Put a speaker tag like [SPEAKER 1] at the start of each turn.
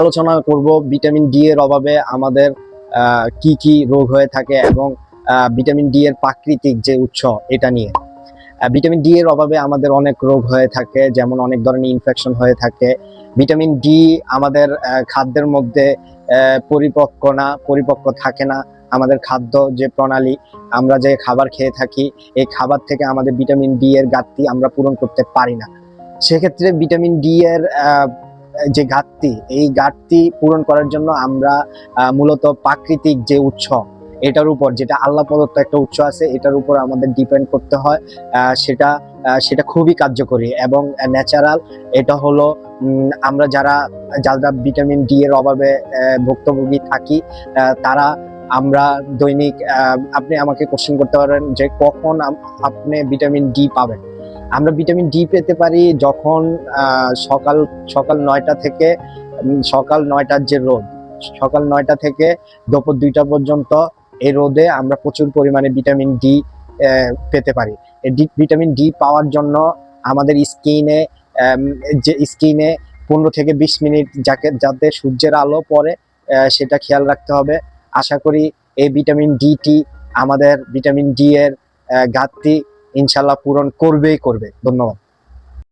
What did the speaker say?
[SPEAKER 1] আলোচনা করব vitamin D এর অভাবে আমাদের কি কি রোগ হয়ে থাকে এবং ভিটামিন ডি এর প্রাকৃতিক যে উৎস এটা নিয়ে। ভিটামিন ডি এর অভাবে আমাদের অনেক রোগ হয়ে থাকে, যেমন অনেক ধরনের ইনফেকশন হয়ে থাকে। ভিটামিন ডি আমাদের খাদ্যের মধ্যে পরিপক্ক না, পরিপক্ক থাকে না। আমাদের খাদ্য যে প্রণালী, আমরা যে খাবার খেয়ে থাকি, এই খাবার থেকে আমাদের ভিটামিন ডি এর ঘাটতি আমরা পূরণ করতে পারি না। সেক্ষেত্রে ভিটামিন ডি এর যে ঘাটতি, এই ঘাটতি পূরণ করার জন্য আমরা মূলত প্রাকৃতিক যে উৎস, এটার উপর, যেটা আল্লাহ প্রদত্ত একটা উৎস আছে, এটার উপর আমাদের ডিপেন্ড করতে হয় সেটা সেটা খুবই কার্যকরী এবং ন্যাচারাল এটা হলো আমরা যারা যারা ভিটামিন ডি এর অভাবে ভুক্তভোগী থাকি তারা আমরা দৈনিক আপনি আমাকে কোশ্চেন করতে পারেন যে কখন আপনি ভিটামিন ডি পাবেন। আমরা ভিটামিন ডি পেতে পারি যখন সকাল সকাল নয়টা থেকে সকাল নয়টার যে রোদ সকাল নয়টা থেকে দুপুর দুইটা পর্যন্ত এই রোদে আমরা প্রচুর পরিমাণে ভিটামিন ডি পেতে পারি। ডি- ভিটামিন ডি পাওয়ার জন্য আমাদের স্কিনে যে স্কিনে পনেরো থেকে বিশ মিনিট যাকে যাতে সূর্যের আলো আহ, সেটা খেয়াল রাখতে হবে। আশা করি এই ভিটামিন ডিটি আমাদের ভিটামিন ডি এর ঘাটতি ইনশাল্লাহ পূরণ করবেই করবে। ধন্যবাদ।